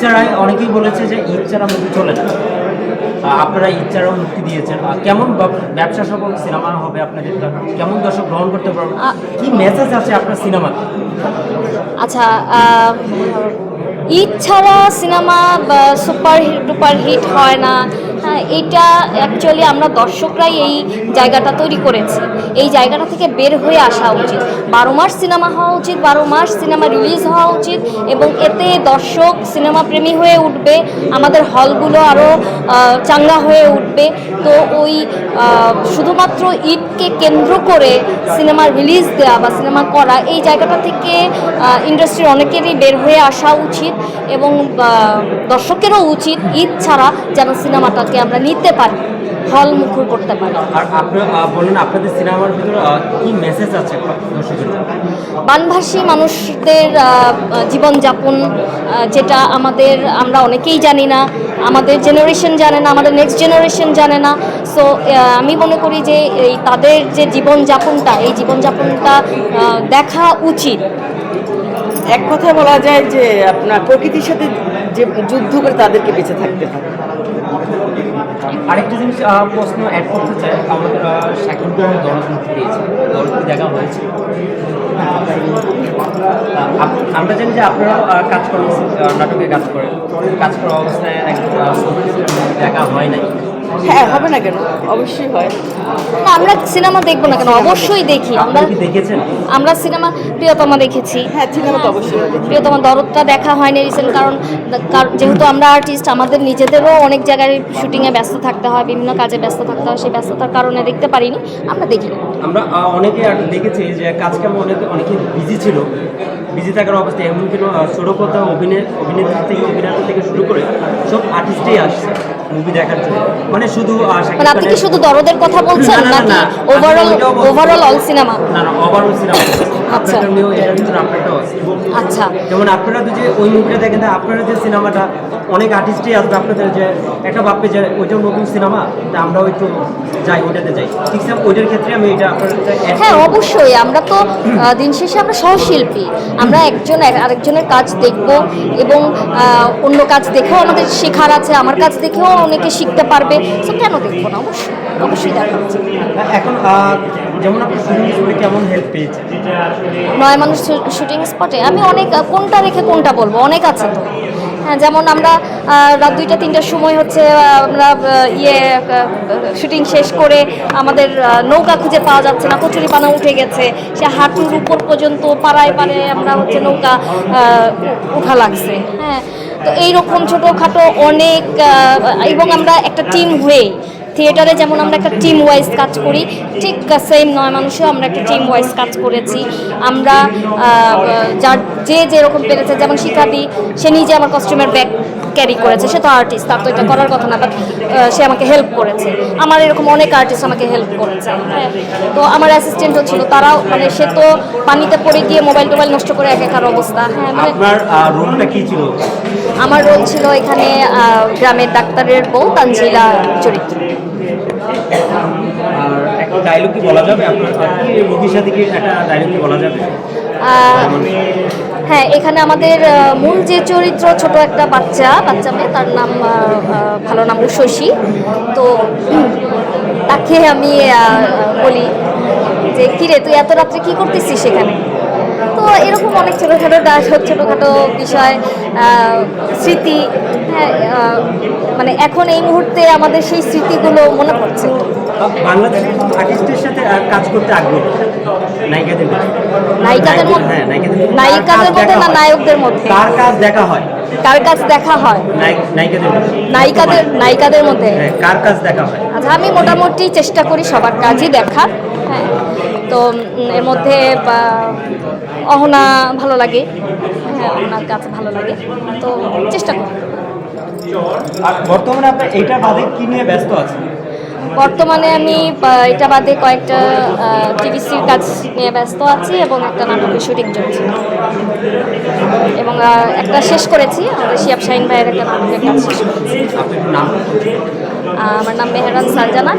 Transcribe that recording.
ছাড়াই অনেকেই বলেছে যে ইচ্ছারা মুক্তি চলে না। আপনারা ছাড়াও মুক্তি দিয়েছেন। কেমন ব্যবসা সফল সিনেমা হবে আপনাদের কেমন দর্শক গ্রহণ করতে পারবেন কি মেসেজ আছে আপনার সিনেমা? আচ্ছা ইচ্ছারা ঈদ ছাড়া সিনেমা সুপার হিট টুপার হিট হয় না। হ্যাঁ এটা অ্যাকচুয়ালি আমরা দর্শকরাই এই জায়গাটা তৈরি করেছি। এই জায়গাটা থেকে বের হয়ে আসা উচিত। বারো মাস সিনেমা হওয়া উচিত, বারো মাস সিনেমা রিলিজ হওয়া উচিত এবং এতে দর্শক, সিনেমা প্রেমী হয়ে উঠবে, আমাদের হলগুলো আরও চাঙ্গা হয়ে উঠবে। তো ওই শুধুমাত্র ঈদকে কেন্দ্র করে সিনেমা রিলিজ দেওয়া বা সিনেমা করা, এই জায়গাটা থেকে ইন্ডাস্ট্রির অনেকেরই বের হয়ে আসা উচিত এবং দর্শকেরও উচিত ঈদ ছাড়া যেন সিনেমাটাকে আমরা নিতে পারি হল মুখর করতে পারি। আর বলুন আপনাদের সিনেমার ভিতরে কি মেসেজ আছে বানভাসী মানুষদের জীবনযাপন যেটা আমাদের আমরা অনেকেই জানি না আমাদের জেনারেশন জানে না আমাদের নেক্সট জেনারেশন জানে না। সো আমি মনে করি যে এই তাদের যে জীবনযাপনটা এই জীবনযাপনটা দেখা উচিত। এক কথা বলা যায় যে আপনার প্রকৃতির সাথে যে যুদ্ধ করে তাদেরকে বেঁচে থাকতে হয় আরেকটা জিনিস প্রশ্ন অ্যাড করতে চাই। আমাদের শাকিব খান দরদমুক্তি পেয়েছে দরদ দেখা হয়েছে। আমরা জানি যে আপনারা কাজ করেন নাটকে কাজ করেন। কাজ করা অবস্থায় দেখা হয় নাই। হ্যাঁ হবে না কেন? অবশ্যই হয়। না আমরা সিনেমা দেখব না কেন? অবশ্যই দেখি। আমরা দেখেছেন? আমরা সিনেমা প্রিয়তমা দেখেছি। হ্যাঁ সিনেমা তো অবশ্যই। প্রিয়তমা দরদটা দেখা হয়নি রিসেন্ট কারণ কার- যেহেতু আমরা আর্টিস্ট আমাদের নিজেদেরও অনেক জায়গায় শুটিংয়ে ব্যস্ত থাকতে হয় বিভিন্ন কাজে ব্যস্ত থাকতে হয় সেই ব্যস্ততার কারণে দেখতে পারিনি। আমরা দেখি আমরা অনেকে দেখেছি যে কাজ কামে অনেকে অনেকে বিজি ছিল। বিজি থাকার অবস্থায় এমন কোনো ছোটো কথা অভিনয় অভিনেত্রী থেকে অভিনেতা থেকে শুরু করে সব আর্টিস্টই আসছে। মুভি দেখার জন্য। মানে শুধু মানে আপনি কি শুধু দরদের কথা বলছেন নাকি ওভারঅল। ওভারঅল অল সিনেমা না না ওভারঅল সিনেমা আচ্ছা। আপনার নিয়েও এটার ভিতরে আপনারটাও আছে। আচ্ছা। যেমন আপনারা যে ওই মুভিটা দেখেন আপনারা যে সিনেমাটা অনেক আর্টিস্টই আসবে আপনাদের যে একটা ভাববে যে ওইটাও নতুন সিনেমা তা আমরাও একটু যাই যাই। ঠিক আছে ওইটার ক্ষেত্রে আমি এটা হ্যাঁ অবশ্যই আমরা তো দিন শেষে আমরা সহশিল্পী। আমরা একজন আরেকজনের কাজ দেখব এবং আহ, অন্য কাজ দেখেও আমাদের শেখার আছে আমার কাজ দেখেও অনেকে শিখতে পারবে। তো কেন দেখব না? অবশ্যই অবশ্যই দেখা উচিত। এখন যেমন আপনি কেমন হেল্প পেয়েছেন? নয় মানুষ শুটিং স্পটে আমি অনেক কোনটা রেখে কোনটা বলব? অনেক আছে তো। হ্যাঁ যেমন আমরা রাত দুইটা তিনটার সময় হচ্ছে আমরা ইয়ে শুটিং শেষ করে আমাদের নৌকা খুঁজে পাওয়া যাচ্ছে না। কচুরি পানা উঠে গেছে। সে হাঁটুর উপর পর্যন্ত পাড়ায় পাড়ায় আমরা হচ্ছে নৌকা উঠা লাগছে। হ্যাঁ তো এইরকম ছোটোখাটো অনেক এবং আমরা একটা টিম হয়ে থিয়েটারে যেমন আমরা একটা টিম ওয়াইজ কাজ করি, ঠিক সেম নয় মানুষেও আমরা একটা টিম ওয়াইজ কাজ করেছি। আমরা যার যে যেরকম পেরেছে, যেমন শিখাদি, সে নিজে আমার কস্টিউমের ব্যাগ ক্যারি করেছে, সে তো আর্টিস্ট তার তো এটা করার কথা না বাট সে আমাকে হেল্প করেছে। আমার এরকম অনেক আর্টিস্ট আমাকে হেল্প করেছে। হ্যাঁ তো আমার অ্যাসিস্ট্যান্টও ছিল, তারাও মানে সে তো পানিতে পড়ে গিয়ে মোবাইল টোবাইল নষ্ট করে এক একার অবস্থা। হ্যাঁ মানে আমার রোল ছিল এখানে গ্রামের ডাক্তারের বউ তানজিলা চরিত্র। ডায়লগ কি বলা যাবে আপনার? কি সাথে কি একটা ডায়লগ কি বলা যাবে? হ্যাঁ এখানে আমাদের মূল যে চরিত্র ছোট একটা বাচ্চা বাচ্চা মেয়ে তার নাম ভালো নাম শশী। তো তাকে আমি বলি যে কিরে তুই এত রাত্রে কি করতেছিস সেখানে তো এরকম অনেক ছোটোখাটো ছোটোখাটো বিষয় স্মৃতি হ্যাঁ মানে এখন এই মুহূর্তে আমাদের সেই স্মৃতিগুলো মনে পড়ছে। বাংলাদেশের আর্টিস্টের সাথে কাজ করতে আগ্রহ? নায়িকাদের মধ্যে। নায়িকাদের মধ্যে? হ্যাঁ নায়িকাদের মধ্যে। দেখা না নায়কদের মধ্যে? কার কাজ দেখা হয়? কার কাজ দেখা হয়? নায়িকাদের নায়িকাদের নায়িকাদের মধ্যে? হ্যাঁ কার কাজ দেখা হয়? আচ্ছা আমি মোটামুটি চেষ্টা করি সবার কাজই দেখার। হ্যাঁ। তো এর মধ্যে অহনা ভালো লাগে। হ্যাঁ অহনার কাজ ভালো লাগে। তো চেষ্টা করি আর বর্তমানে আপনার এইটা বাদে কি নিয়ে ব্যস্ত আছেন? বর্তমানে আমি এটা বাদে কয়েকটা টিভিসির কাজ নিয়ে ব্যস্ত আছি এবং একটা নাটকের শুটিং চলছে। এবং একটা শেষ করেছি। আমাদের শিয়াব শাহিন ভাইয়ের একটা নাটকের কাজ শেষ করেছি। আমার নাম মেহরান সালজানা।